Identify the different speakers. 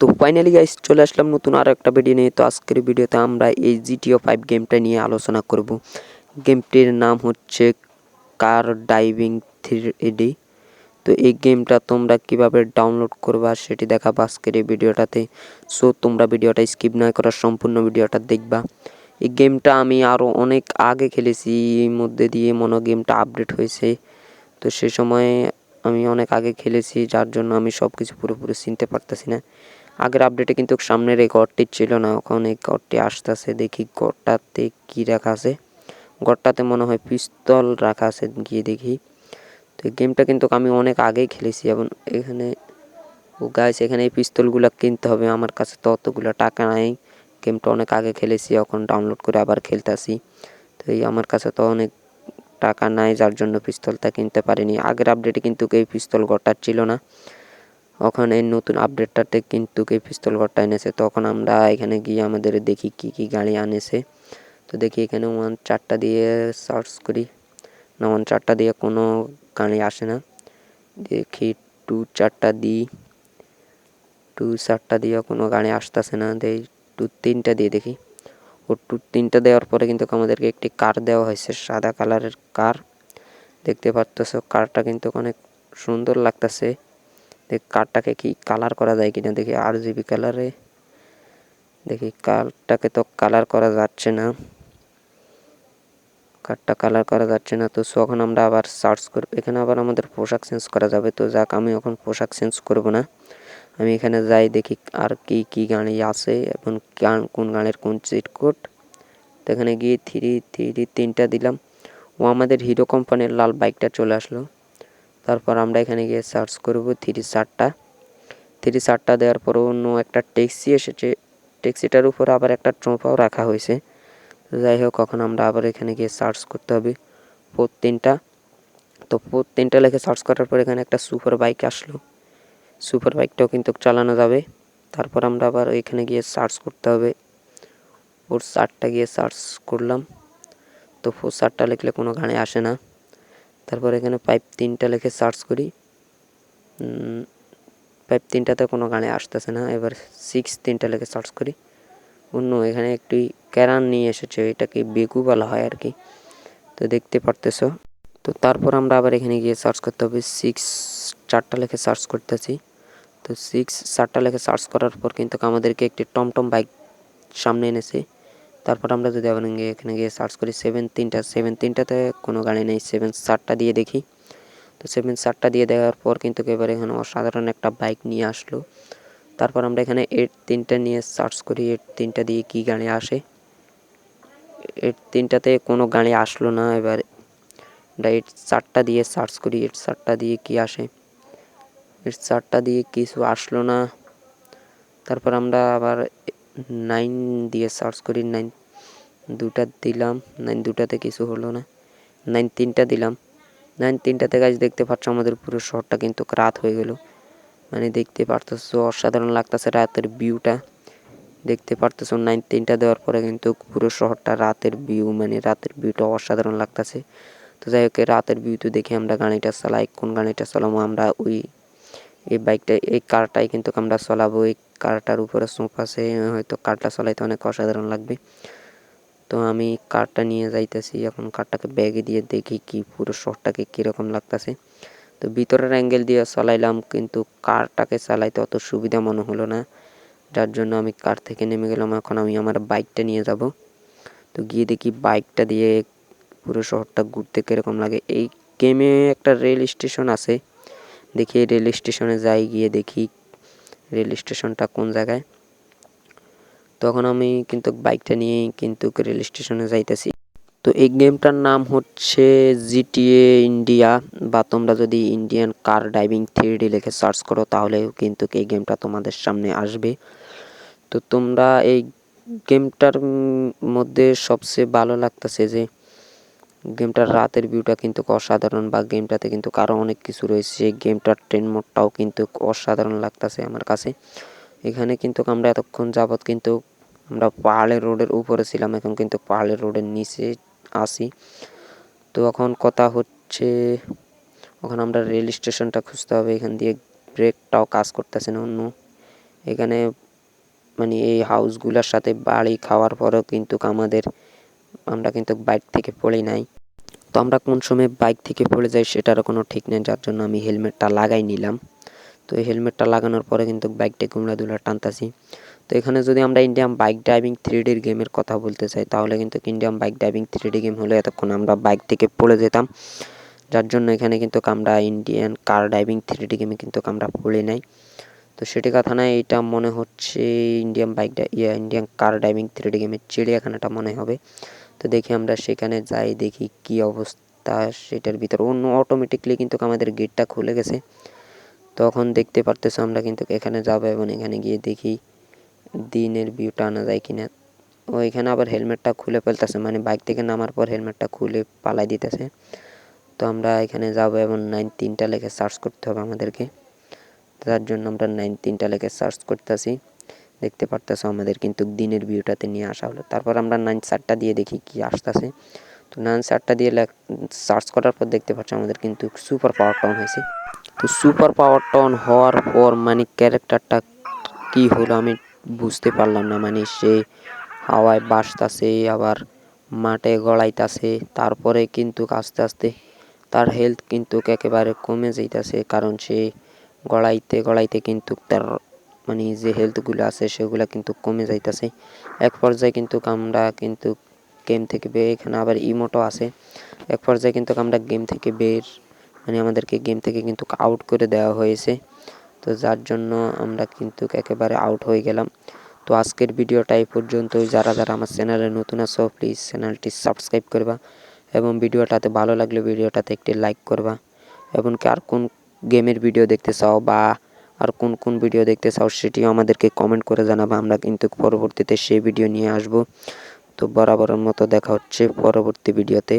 Speaker 1: তো finally guys চলে আসলাম নতুন আর একটা ভিডিও নিয়ে। তো আজকের ভিডিওতে আমরা এই জিটিও ফাইভ গেমটা নিয়ে আলোচনা করব। গেমটির নাম হচ্ছে কার ডাইভিং থ্রি তো এই গেমটা তোমরা কীভাবে ডাউনলোড করবা সেটি দেখাবো আজকের এই ভিডিওটাতে সো তোমরা ভিডিওটা স্কিপ না করার সম্পূর্ণ ভিডিওটা দেখবা। এই গেমটা আমি আরও অনেক আগে খেলেছি এই মধ্যে দিয়ে মনে গেমটা আপডেট হয়েছে। তো সে সময় আমি অনেক আগে খেলেছি, যার জন্য আমি সব কিছু পুরোপুরি চিনতে পারতেছি না। আগের আপডেটে কিন্তু সামনের এই ঘরটি ছিল না, এখন এই ঘরটি আসতেছে, দেখি ঘরটাতে কি রাখা আছে। ঘরটাতে মনে হয় পিস্তল রাখা আছে, গিয়ে দেখি। তো এই গেমটা কিন্তু আমি অনেক আগেই খেলেছি, এবং এখানে, ও গাইস এখানে এই পিস্তলগুলো কিনতে হবে, আমার কাছে তো অতগুলো টাকা নাই। গেমটা অনেক আগে খেলেছি, এখন ডাউনলোড করে আবার খেলতেছি। তো এই আমার কাছে তো অনেক টাকা নাই, যার জন্য পিস্তলটা কিনতে পারিনি। আগের আপডেটে কিন্তু এই পিস্তল ঘরটা ছিল না। ওখানে এই নতুন আপডেটটাতে কিন্তু এই পিস্তল ঘরটা এনেছে। তখন আমরা এখানে গিয়ে আমাদের দেখি কি কি গাড়ি আনেছে। তো দেখি এখানে ওয়ান চারটা দিয়ে সার্চ করি। না, ওয়ান চারটা দিয়ে কোনো গাড়ি আসে না। দেখি টু চারটা দিই। টু চারটা দিয়ে কোনো গাড়ি আসতেছে না। দেই টু তিনটা দিয়ে দেখি। ও টু তিনটা দেওয়ার পরে কিন্তু আমাদেরকে একটি কার দেওয়া হয়েছে, সাদা কালারের কার দেখতে পাচ্ছ কারটা কিন্তু অনেক সুন্দর লাগতেছে। দেখ কারটাকে কি কালার করা যায় কিনা দেখি আর জিবি কালারে দেখি কারটাকে তো কালার করা যাচ্ছে না। কারটা কালার করা যাচ্ছে না, তো এখন আমরা আবার সার্চ করব। এখানে আবার আমাদের পোশাক চেঞ্জ করা যাবে, তো যাক, আমি এখন পোশাক চেঞ্জ করব না। আমি এখানে যাই, দেখি আর কি কি গাড়ি আছে, এবং কোন গাড়ির কোন চিট কোড তো এখানে গিয়ে থ্রি থ্রি তিনটা দিলাম। ও আমাদের হিরো কোম্পানির লাল বাইকটা চলে আসলো। তারপর আমরা এখানে গিয়ে সার্চ করব থ্রি চারটা থ্রি চারটা দেওয়ার পর অন্য একটা ট্যাক্সি এসেছে। ট্যাক্সিটার উপর আবার একটা ট্রোপাও রাখা হয়েছে। যাই হোক, এখন আমরা আবার এখানে গিয়ে সার্চ করতে হবে ফোর তিনটা তো ফোর তিনটা লেখে সার্চ করার পর এখানে একটা সুপার বাইক আসলো। সুপার বাইকটাও কিন্তু চালানো যাবে। তারপর আমরা আবার এখানে গিয়ে সার্চ করতে হবে। ওর সারটা গিয়ে সার্চ করলাম। তো ফোর সারটা লিখলে কোনো গাড়ি আসে না। তারপর এখানে পাইপ তিনটা লিখে সার্চ করি। পাইপ তিনটাতে কোনো গাড়ি আসতেছে না, এবার সিক্স তিনটা লিখে সার্চ করি। অন্য এখানে একটি ক্যারান নিয়ে এসেছে, এটাকে বেগু বলা হয় আর কি। তো দেখতে পারতেছো। তো তারপর আমরা আবার এখানে গিয়ে সার্চ করতে হবে। সিক্স চারটা লেখে সার্চ করতেছি। তো সিক্স চারটা লেখে সার্চ করার পর কিন্তু আমাদেরকে একটি টমটম বাইক সামনে এনেছে। তারপর আমরা যদি আবার এখানে গিয়ে সার্চ করি সেভেন তিনটা সেভেন তিনটাতে কোনো গাড়ি নেই সেভেন চারটা দিয়ে দেখি। তো সেভেন চারটা দিয়ে দেওয়ার পর কিন্তু এবার এখানে অসাধারণ একটা বাইক নিয়ে আসলো। তারপর আমরা এখানে এইট তিনটা নিয়ে সার্চ করি এইট তিনটা দিয়ে কি গাড়ি আসে। এইট তিনটাতে কোনো গাড়ি আসলো না, এবার আমরা চারটা দিয়ে সার্চ করি এইট চারটা দিয়ে কি আসে। এইট চারটা দিয়ে কিছু আসলো না। তারপর আমরা আবার নাইন দিয়ে সার্চ করি নাইন দুটা দিলাম নাইন দুটাতে কিছু হলো না। নাইন তিনটা দিলাম। নাইন তিনটাতে গাছ দেখতে পাচ্ছ আমাদের পুরো শহরটা কিন্তু রাত হয়ে গেল। মানে দেখতে পারতেছো, অসাধারণ লাগতেছে রাতের ভিউটা দেখতে পারতেছো নাইন তিনটা দেওয়ার পরে কিন্তু পুরো শহরটা রাতের ভিউ মানে রাতের ভিউটা অসাধারণ লাগতেছে। তো যাই হোক রাতের ভিউতে দেখে আমরা গাড়িটা চালাই, কোন গাড়িটা চালাবো, আমরা ওই এই বাইকটা, এই কারটাই কিন্তু আমরা চলাবো। এই কারটার উপরে সোপ আছে, হয়তো কারটা চলাইতে অনেক অসাধারণ লাগবে। তো আমি কারটা নিয়ে যাইতেছি, এখন কারটাকে ব্যাগে দিয়ে দেখি কি, পুরো শহরটাকে কীরকম লাগতেছে। তো ভিতরের অ্যাঙ্গেল দিয়ে চালাইলাম, কিন্তু কারটাকে চালাইতে অত সুবিধা মনে হলো না। যার জন্য আমি কার থেকে নেমে গেলাম, এখন আমি আমার বাইকটা নিয়ে যাব। তো গিয়ে দেখি বাইকটা দিয়ে পুরো শহরটা ঘুরতে কীরকম লাগে। এই গেমে একটা রেল স্টেশন আছে। দেখি রেল স্টেশনে যাই, গিয়ে দেখি রেল স্টেশনটা কোন জায়গায়। তখন আমি কিন্তু বাইকটা নিয়ে কিন্তু রেল স্টেশনে যাইতেছি। তো এই গেমটার নাম হচ্ছে জিটিএ ইন্ডিয়া বা তোমরা যদি ইন্ডিয়ান কার ড্রাইভিং থ্রি লিখে সার্চ করো তাহলেও কিন্তু এই গেমটা তোমাদের সামনে আসবে। তো তোমরা এই গেমটার মধ্যে সবচেয়ে ভালো লাগতেছে যে গেমটার রাতের ভিউটা কিন্তু অসাধারণ বা গেমটাতে কিন্তু কারও অনেক কিছু রয়েছে। সেই গেমটার ট্রেন মোডটাও কিন্তু অসাধারণ লাগতেছে আমার কাছে। এখানে কিন্তু আমরা এতক্ষণ যাবৎ কিন্তু আমরা পাহাড়ের রোডের উপরে ছিলাম, এখন কিন্তু পাহাড়ের রোডের নিচে আসি তো এখন কথা হচ্ছে ওখানে আমরা রেল স্টেশনটা খুঁজতে হবে, এখান দিয়ে ব্রেকটাও কাজ করতেছে না অন্য। এখানে মানে এই হাউসগুলোর সাথে বাড়ি খাওয়ার পরেও কিন্তু আমাদের আমরা কিন্তু বাইক থেকে পড়ি নাই। তো আমরা কোন সময় বাইক থেকে পড়ে যাই সেটারও কোনো ঠিক নেই, যার জন্য আমি হেলমেটটা লাগাই নিলাম। তো এই হেলমেটটা লাগানোর পরে কিন্তু বাইকটা কুমড়া দুলা টানতাছি। তো এখানে যদি আমরা ইন্ডিয়ান বাইক ড্রাইভিং থ্রি ডির গেমের কথা বলতে চাই, তাহলে কিন্তু Indian bike driving three D game হলে এতক্ষণ আমরা বাইক থেকে পড়ে যেতাম। যার জন্য এখানে কিন্তু আমরা Indian car driving three D গেমে কিন্তু আমরা পড়ে নাই। তো সেটি কথা না এটা মনে হচ্ছে ইন্ডিয়ান বাইক ইয়া Indian car driving three D গেমের চিড়িয়াখানাটা মনে হবে। তো দেখি আমরা সেখানে যাই, দেখি কি অবস্থা সেটার ভিতর। অন্য অটোমেটিকলি কিন্তু আমাদের গেটটা খুলে গেছে। তখন দেখতে পারতেছো আমরা কিন্তু এখানে যাব এবং এখানে গিয়ে দেখি দিনের ভিউটা আনা যায় কিনা। ও, এখানে আবার হেলমেটটা খুলে ফেলতেছে মানে বাইক থেকে নামার পর হেলমেটটা খুলে পালাই দিতেছে। তো আমরা এখানে যাব এবং নাইন তিনটা লেখে সার্চ করতে হবে আমাদেরকে। তার জন্য আমরা নাইন তিনটা লেখে সার্চ করতেছি। দেখতে পারতেছো আমাদের কিন্তু দিনের ভিউটাতে নিয়ে আসা হলো। তারপর আমরা নাইন চারটা দিয়ে দেখি কি আসতেছে। তো নাইন চারটা দিয়ে সার্চ করার পর দেখতে পাচ্ছ আমাদের কিন্তু সুপার পাওয়ার টাউন হয়েছে। তো সুপার পাওয়ার টাউন হওয়ার পর মানে ক্যারেক্টারটা কি হলো আমি বুঝতে পারলাম না। মানে সে হাওয়ায় বাসতাছে, আবার মাঠে গড়াইতাছে তারপরে কিন্তু আস্তে আস্তে তার হেলথ কিন্তু একেবারে কমে যাইতাছে। কারণ সে গড়াইতে গড়াইতে কিন্তু তার মানে যে হেলথগুলো আছে সেগুলো কিন্তু কমে যাইতাছে। এক পর্যায়ে কিন্তু আমরা কিন্তু গেম থেকে বের, এখানে আবার ইমোটো আছে। এক পর্যায়ে কিন্তু আমরা গেম থেকে বের মানে আমাদেরকে গেম থেকে কিন্তু আউট করে দেওয়া হয়েছে। তো যার জন্য আমরা কিন্তু একেবারে আউট হয়ে গেলাম। তো আজকের ভিডিওটা এই পর্যন্তই। যারা যারা আমার চ্যানেলে নতুন আছো প্লিজ চ্যানেলটি সাবস্ক্রাইব করবা এবং ভিডিওটাতে ভালো লাগলে ভিডিওটাতে একটি লাইক করবা। এবং কি আর কোন গেমের ভিডিও দেখতে চাও বা আর কোন কোন ভিডিও দেখতে চাও সেটিও আমাদেরকে কমেন্ট করে জানাবা। আমরা কিন্তু পরবর্তীতে সেই ভিডিও নিয়ে আসব। তো বরাবরের মতো দেখা হচ্ছে পরবর্তী ভিডিওতে